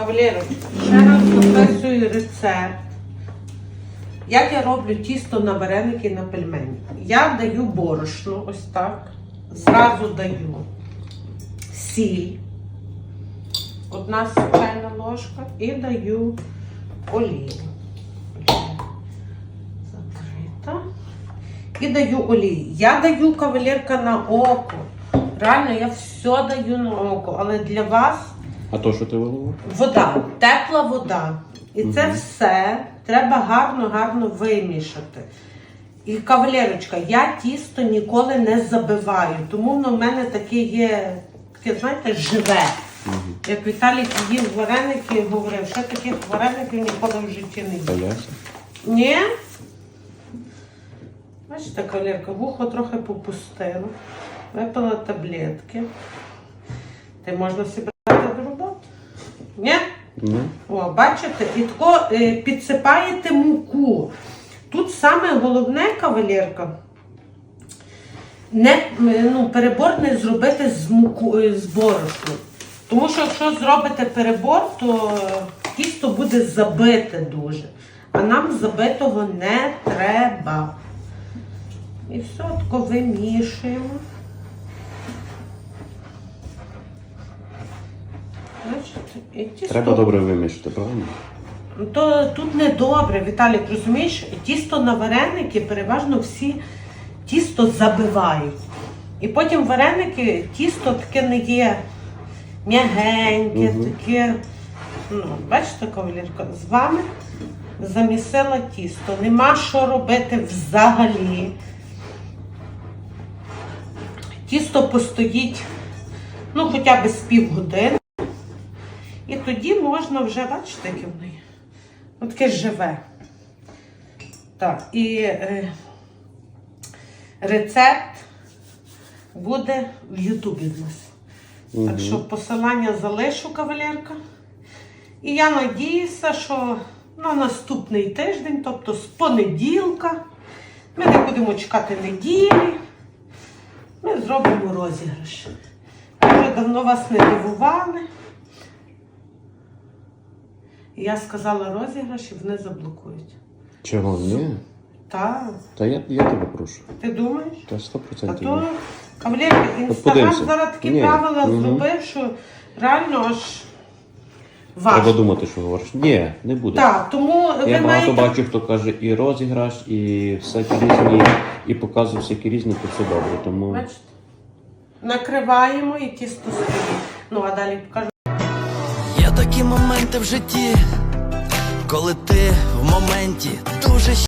Кавалерок, ще раз записую рецепт. Як я роблю тісто на вареники на пельмені. Я даю борошно, ось так. Зразу даю сіль. Одна чайна ложка і даю олію. Закрита. І даю олію. Я даю кавалерка на око. Реально, я все даю на око, але для вас А то, що ти вилила? Вода, тепла вода. І це все треба гарно-гарно вимішати. І кавалерочка, я тісто ніколи не забиваю, тому воно в мене таке є, таке, знаєте, живе. Як Віталій їв вареники і говорив, що таких вареників ніколи в житті не Та їв. ясно. Ні? Бачите, кавалерка, вухо трохи попустило. Випила таблетки. Та й можна роботи. Ні? Ну, О, бачите, і тако е, підсипаєте муку. Тут саме головне, кавалерка, не, ну, перебор не зробити з, муку, е, з борошном. Тому що якщо зробите перебор, то е, тісто буде забите дуже. А нам забитого не треба. І все, тако вимішуємо. Тісто треба добре вимішати, правильно? То тут не добре, Віталік, розумієш, тісто на вареники переважно всі тісто забивають. І потім вареники, тісто таке не є м'ягеньке, Мгм. таке. Ну, бачите, кавалерка, з вами замісила тісто. Нема що робити взагалі. Тісто постоїть, ну, хоча б з півгодини. І тоді можна вже, бачите, яке воно є. Ось таке живе. Так, і е, рецепт буде в Ютубі в нас. Так що посилання залишу кавалерка. І я надіюся, що на наступний тиждень, тобто з понеділка, ми не будемо чекати неділі. Ми зробимо розіграш. Ми вже давно вас не дивували. І Я сказала розіграш і вони заблокують. Чого? Ні. Так, Та я, я тебе прошу. ти думаєш? Та 100% А ні. то кавалерка, інстаграм подивимося. зараз такі Ні. правила Мгм. зробив, що реально аж Треба важко. думати, що говориш. Ні, не буде. Так, тому ви Я багато маєте... бачу, хто каже і розіграш, і всякі різні, і показує всякі різні, то це добре. Тому Бачите? Накриваємо і тісто стоїть. Ну, а далі покажу. Такі моменти в житті, коли ти в моменті дуже